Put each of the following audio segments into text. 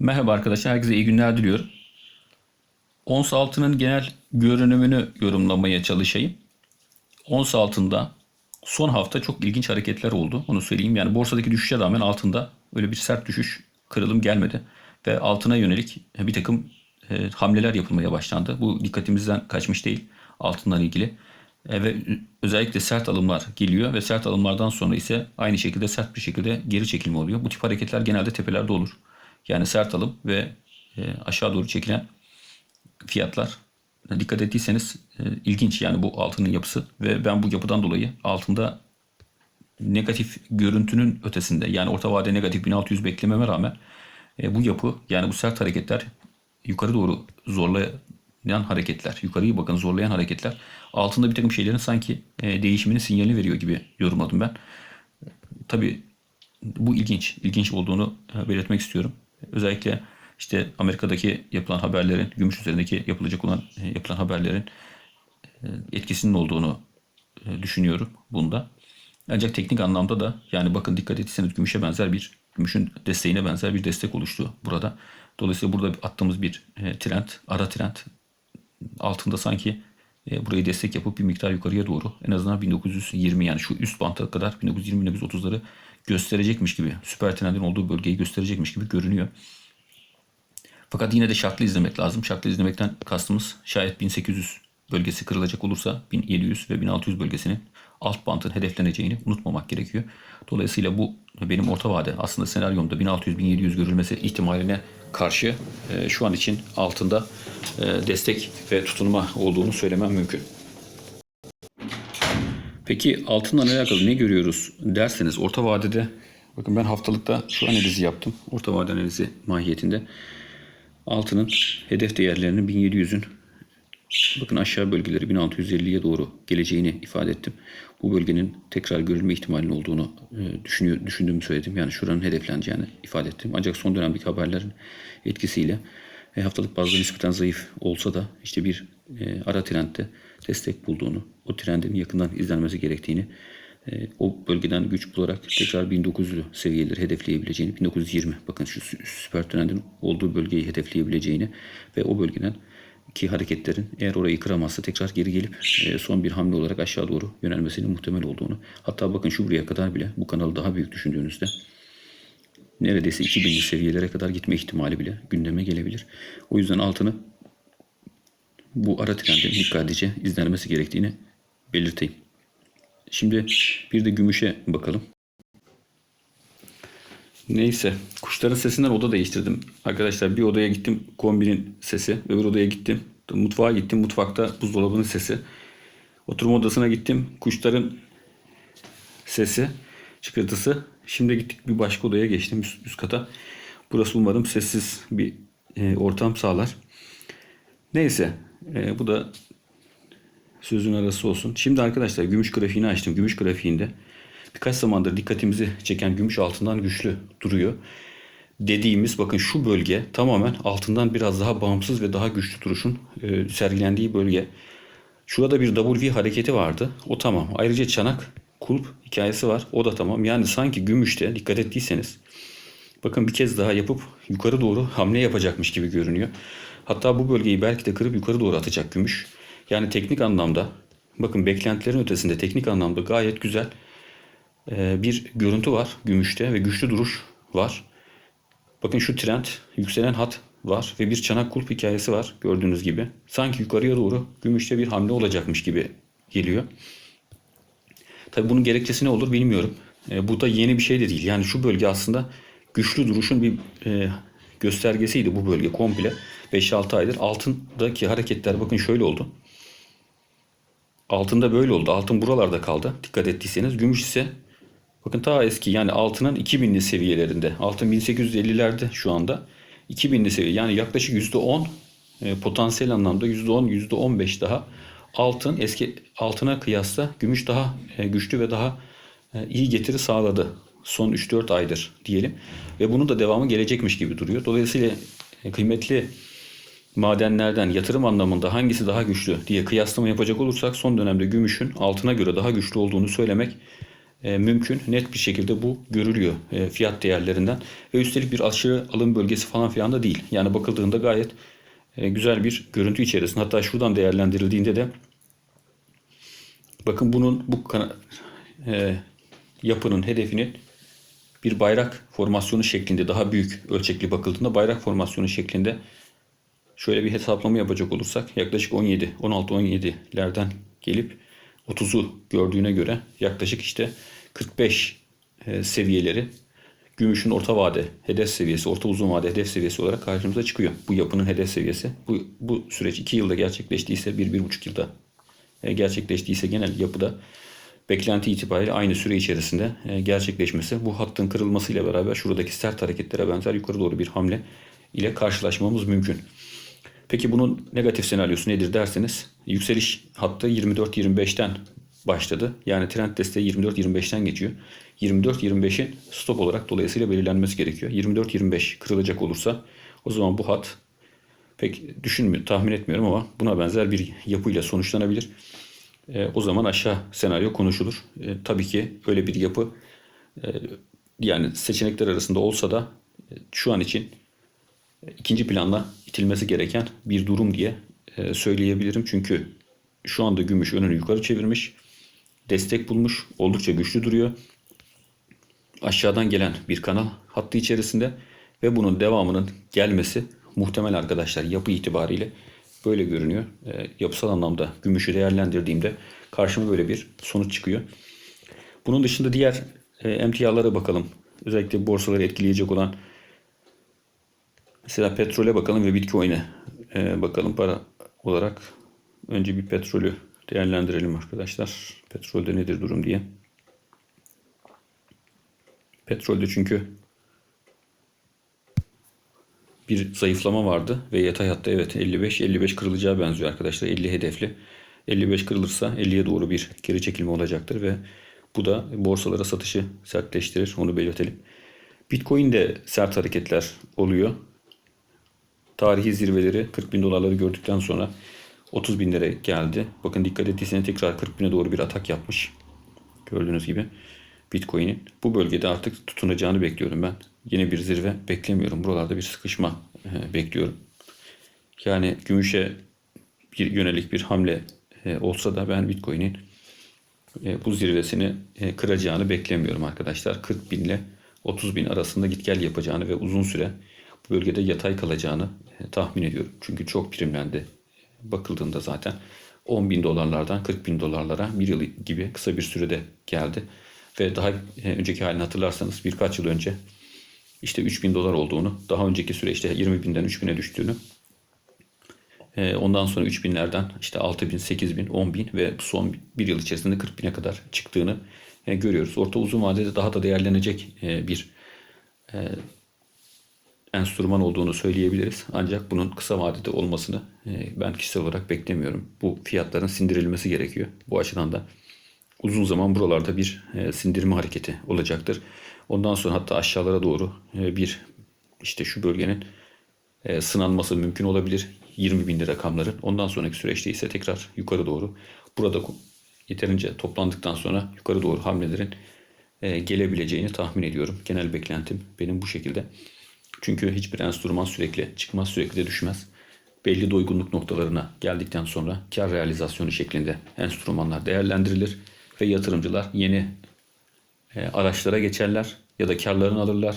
Merhaba arkadaşlar, herkese iyi günler diliyorum. Ons altının genel görünümünü yorumlamaya çalışayım. Ons altında son hafta çok ilginç hareketler oldu. Onu söyleyeyim. Yani borsadaki düşüşe rağmen altında öyle bir sert düşüş, kırılım gelmedi. Ve altına yönelik bir takım e, hamleler yapılmaya başlandı. Bu dikkatimizden kaçmış değil altından ilgili. E, ve özellikle sert alımlar geliyor ve sert alımlardan sonra ise aynı şekilde sert bir şekilde geri çekilme oluyor. Bu tip hareketler genelde tepelerde olur. Yani sert alım ve e, aşağı doğru çekilen fiyatlar. Dikkat ettiyseniz e, ilginç yani bu altının yapısı ve ben bu yapıdan dolayı altında negatif görüntünün ötesinde yani orta vade negatif 1600 beklememe rağmen e, bu yapı yani bu sert hareketler yukarı doğru zorlayan hareketler, yukarıyı bakın zorlayan hareketler altında bir takım şeylerin sanki değişiminin sinyalini veriyor gibi yorumladım ben. Tabii bu ilginç, ilginç olduğunu belirtmek istiyorum. Özellikle işte Amerika'daki yapılan haberlerin, gümüş üzerindeki yapılacak olan e, yapılan haberlerin e, etkisinin olduğunu e, düşünüyorum bunda. Ancak teknik anlamda da yani bakın dikkat etseniz gümüşe benzer bir gümüşün desteğine benzer bir destek oluştu burada. Dolayısıyla burada attığımız bir trend, ara trend altında sanki burayı destek yapıp bir miktar yukarıya doğru en azından 1920 yani şu üst banta kadar 1920-1930'ları gösterecekmiş gibi süper trendin olduğu bölgeyi gösterecekmiş gibi görünüyor. Fakat yine de şartlı izlemek lazım. Şartlı izlemekten kastımız şayet 1800 bölgesi kırılacak olursa 1700 ve 1600 bölgesinin alt bantın hedefleneceğini unutmamak gerekiyor. Dolayısıyla bu benim orta vade aslında senaryomda 1600-1700 görülmesi ihtimaline karşı e, şu an için altında e, destek ve tutunma olduğunu söylemem mümkün. Peki altından alakalı ne görüyoruz derseniz orta vadede bakın ben haftalıkta şu analizi yaptım. Orta vade analizi mahiyetinde altının hedef değerlerinin 1700'ün bakın aşağı bölgeleri 1650'ye doğru geleceğini ifade ettim. Bu bölgenin tekrar görülme ihtimalinin olduğunu e, düşünüyor, düşündüğümü söyledim. Yani şuranın hedefleneceğini ifade ettim. Ancak son dönemdeki haberlerin etkisiyle e, haftalık bazda nispeten zayıf olsa da işte bir e, ara trendde destek bulduğunu, o trendin yakından izlenmesi gerektiğini, o bölgeden güç bularak tekrar 1900'lü seviyeleri hedefleyebileceğini, 1920 bakın şu süper trendin olduğu bölgeyi hedefleyebileceğini ve o bölgeden ki hareketlerin eğer orayı kıramazsa tekrar geri gelip e, son bir hamle olarak aşağı doğru yönelmesinin muhtemel olduğunu. Hatta bakın şu buraya kadar bile bu kanalı daha büyük düşündüğünüzde neredeyse 2000'li seviyelere kadar gitme ihtimali bile gündeme gelebilir. O yüzden altını bu ara trendin dikkatlice izlenmesi gerektiğini belirteyim. Şimdi bir de gümüşe bakalım. Neyse kuşların sesinden oda değiştirdim. Arkadaşlar bir odaya gittim kombinin sesi. Öbür odaya gittim. Mutfağa gittim. Mutfakta buzdolabının sesi. Oturma odasına gittim. Kuşların sesi, çıkırtısı. Şimdi gittik bir başka odaya geçtim üst, üst kata. Burası umarım sessiz bir e, ortam sağlar. Neyse e, bu da sözün arası olsun. Şimdi arkadaşlar gümüş grafiğini açtım. Gümüş grafiğinde birkaç zamandır dikkatimizi çeken gümüş altından güçlü duruyor. Dediğimiz bakın şu bölge tamamen altından biraz daha bağımsız ve daha güçlü duruşun e, sergilendiği bölge. Şurada bir W hareketi vardı. O tamam. Ayrıca çanak kulp hikayesi var. O da tamam. Yani sanki gümüşte dikkat ettiyseniz bakın bir kez daha yapıp yukarı doğru hamle yapacakmış gibi görünüyor. Hatta bu bölgeyi belki de kırıp yukarı doğru atacak gümüş. Yani teknik anlamda bakın beklentilerin ötesinde teknik anlamda gayet güzel bir görüntü var gümüşte ve güçlü duruş var. Bakın şu trend yükselen hat var ve bir çanak kulp hikayesi var gördüğünüz gibi. Sanki yukarıya doğru gümüşte bir hamle olacakmış gibi geliyor. Tabi bunun gerekçesi ne olur bilmiyorum. E, bu da yeni bir şey de değil. Yani şu bölge aslında güçlü duruşun bir e, göstergesiydi bu bölge komple. 5-6 aydır altındaki hareketler bakın şöyle oldu. Altında böyle oldu. Altın buralarda kaldı. Dikkat ettiyseniz. Gümüş ise bakın ta eski yani altının 2000'li seviyelerinde. Altın 1850'lerde şu anda. 2000'li seviye yani yaklaşık %10 e, potansiyel anlamda %10 %15 daha altın eski altına kıyasla gümüş daha e, güçlü ve daha e, iyi getiri sağladı. Son 3-4 aydır diyelim. Ve bunun da devamı gelecekmiş gibi duruyor. Dolayısıyla e, kıymetli madenlerden yatırım anlamında hangisi daha güçlü diye kıyaslama yapacak olursak son dönemde gümüşün altına göre daha güçlü olduğunu söylemek e, mümkün. Net bir şekilde bu görülüyor e, fiyat değerlerinden. Ve üstelik bir aşırı alım bölgesi falan filan da değil. Yani bakıldığında gayet e, güzel bir görüntü içerisinde. Hatta şuradan değerlendirildiğinde de bakın bunun bu yapının hedefinin bir bayrak formasyonu şeklinde daha büyük ölçekli bakıldığında bayrak formasyonu şeklinde şöyle bir hesaplama yapacak olursak yaklaşık 17, 16, 17'lerden gelip 30'u gördüğüne göre yaklaşık işte 45 e, seviyeleri gümüşün orta vade hedef seviyesi, orta uzun vade hedef seviyesi olarak karşımıza çıkıyor. Bu yapının hedef seviyesi. Bu, bu süreç 2 yılda gerçekleştiyse 1-1,5 yılda e, gerçekleştiyse genel yapıda beklenti itibariyle aynı süre içerisinde e, gerçekleşmesi bu hattın kırılmasıyla beraber şuradaki sert hareketlere benzer yukarı doğru bir hamle ile karşılaşmamız mümkün. Peki bunun negatif senaryosu nedir derseniz yükseliş hattı 24-25'ten başladı. Yani trend desteği 24-25'ten geçiyor. 24-25'in stop olarak dolayısıyla belirlenmesi gerekiyor. 24-25 kırılacak olursa o zaman bu hat pek düşünmüyorum, tahmin etmiyorum ama buna benzer bir yapıyla sonuçlanabilir. E, o zaman aşağı senaryo konuşulur. E, tabii ki öyle bir yapı e, yani seçenekler arasında olsa da e, şu an için ikinci planda itilmesi gereken bir durum diye e, söyleyebilirim. Çünkü şu anda gümüş önünü yukarı çevirmiş, destek bulmuş, oldukça güçlü duruyor. Aşağıdan gelen bir kanal hattı içerisinde ve bunun devamının gelmesi muhtemel arkadaşlar yapı itibariyle böyle görünüyor. E, yapısal anlamda gümüşü değerlendirdiğimde karşıma böyle bir sonuç çıkıyor. Bunun dışında diğer e, emtialara bakalım. Özellikle borsaları etkileyecek olan mesela petrole bakalım ve bitcoin'e e, bakalım para olarak. Önce bir petrolü değerlendirelim arkadaşlar. Petrolde nedir durum diye. Petrolde çünkü bir zayıflama vardı ve yatay hatta evet 55 55 kırılacağı benziyor arkadaşlar. 50 hedefli. 55 kırılırsa 50'ye doğru bir geri çekilme olacaktır ve bu da borsalara satışı sertleştirir. Onu belirtelim. Bitcoin'de sert hareketler oluyor. Tarihi zirveleri 40 bin dolarları gördükten sonra 30 binlere geldi. Bakın dikkat ettiyseniz tekrar 40 bine doğru bir atak yapmış. Gördüğünüz gibi Bitcoin'in bu bölgede artık tutunacağını bekliyorum ben. Yine bir zirve beklemiyorum. Buralarda bir sıkışma e, bekliyorum. Yani gümüşe bir yönelik bir hamle e, olsa da ben Bitcoin'in e, bu zirvesini kıracağını beklemiyorum arkadaşlar. 40 bin ile 30 bin arasında git gel yapacağını ve uzun süre bu bölgede yatay kalacağını tahmin ediyorum. Çünkü çok primlendi. Bakıldığında zaten 10 bin dolarlardan 40 bin dolarlara bir yıl gibi kısa bir sürede geldi. Ve daha e, önceki halini hatırlarsanız birkaç yıl önce işte 3 bin dolar olduğunu, daha önceki süreçte 20 binden 3 bine düştüğünü, e, ondan sonra 3 binlerden işte 6 bin, 8 bin, 10 bin ve son bir yıl içerisinde 40 bine kadar çıktığını e, görüyoruz. Orta uzun vadede daha da değerlenecek bir enstrüman olduğunu söyleyebiliriz. Ancak bunun kısa vadede olmasını e, ben kişisel olarak beklemiyorum. Bu fiyatların sindirilmesi gerekiyor. Bu açıdan da uzun zaman buralarda bir e, sindirme hareketi olacaktır. Ondan sonra hatta aşağılara doğru e, bir işte şu bölgenin sınanması mümkün olabilir. 20 bin rakamların. Ondan sonraki süreçte ise tekrar yukarı doğru. Burada yeterince toplandıktan sonra yukarı doğru hamlelerin gelebileceğini tahmin ediyorum. Genel beklentim benim bu şekilde. Çünkü hiçbir enstrüman sürekli çıkmaz, sürekli de düşmez. Belli doygunluk noktalarına geldikten sonra kar realizasyonu şeklinde enstrümanlar değerlendirilir ve yatırımcılar yeni e, araçlara geçerler ya da karlarını alırlar.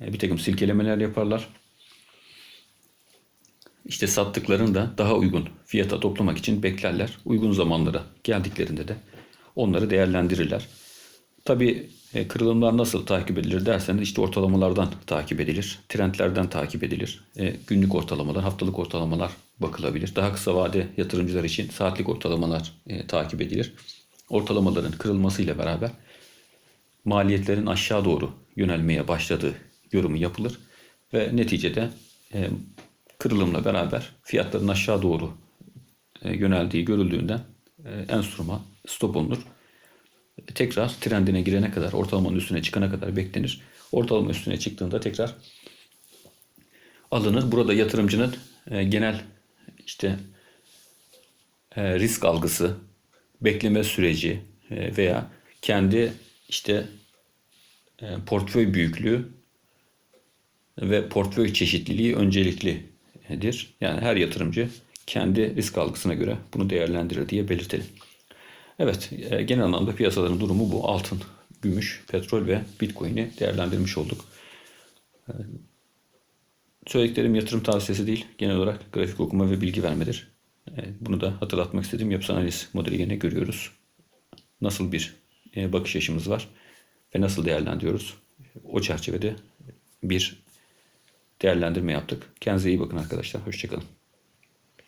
E, bir takım silkelemeler yaparlar. İşte sattıklarını da daha uygun fiyata toplamak için beklerler. Uygun zamanlara geldiklerinde de onları değerlendirirler. Tabii e, kırılımlar nasıl takip edilir derseniz işte ortalamalardan takip edilir. Trendlerden takip edilir. E, günlük ortalamalar, haftalık ortalamalar bakılabilir. Daha kısa vade yatırımcılar için saatlik ortalamalar e, takip edilir. Ortalamaların kırılmasıyla beraber maliyetlerin aşağı doğru yönelmeye başladığı yorumu yapılır ve neticede e, kırılımla beraber fiyatların aşağı doğru e, yöneldiği görüldüğünden e, enstrüman stop olunur. Tekrar trendine girene kadar, ortalamanın üstüne çıkana kadar beklenir. Ortalama üstüne çıktığında tekrar alınır. Burada yatırımcının e, genel işte e, risk algısı, bekleme süreci e, veya kendi işte portföy büyüklüğü ve portföy çeşitliliği önceliklidir. Yani her yatırımcı kendi risk algısına göre bunu değerlendirir diye belirtelim. Evet, e, genel anlamda piyasaların durumu bu. Altın, gümüş, petrol ve bitcoin'i değerlendirmiş olduk. E, Söylediklerim yatırım tavsiyesi değil, genel olarak grafik okuma ve bilgi vermedir. E, Bunu da hatırlatmak istedim. Yapısal analiz modeli yine görüyoruz. Nasıl bir bakış açımız var ve nasıl değerlendiriyoruz? O çerçevede bir değerlendirme yaptık. Kendinize iyi bakın arkadaşlar. Hoşçakalın.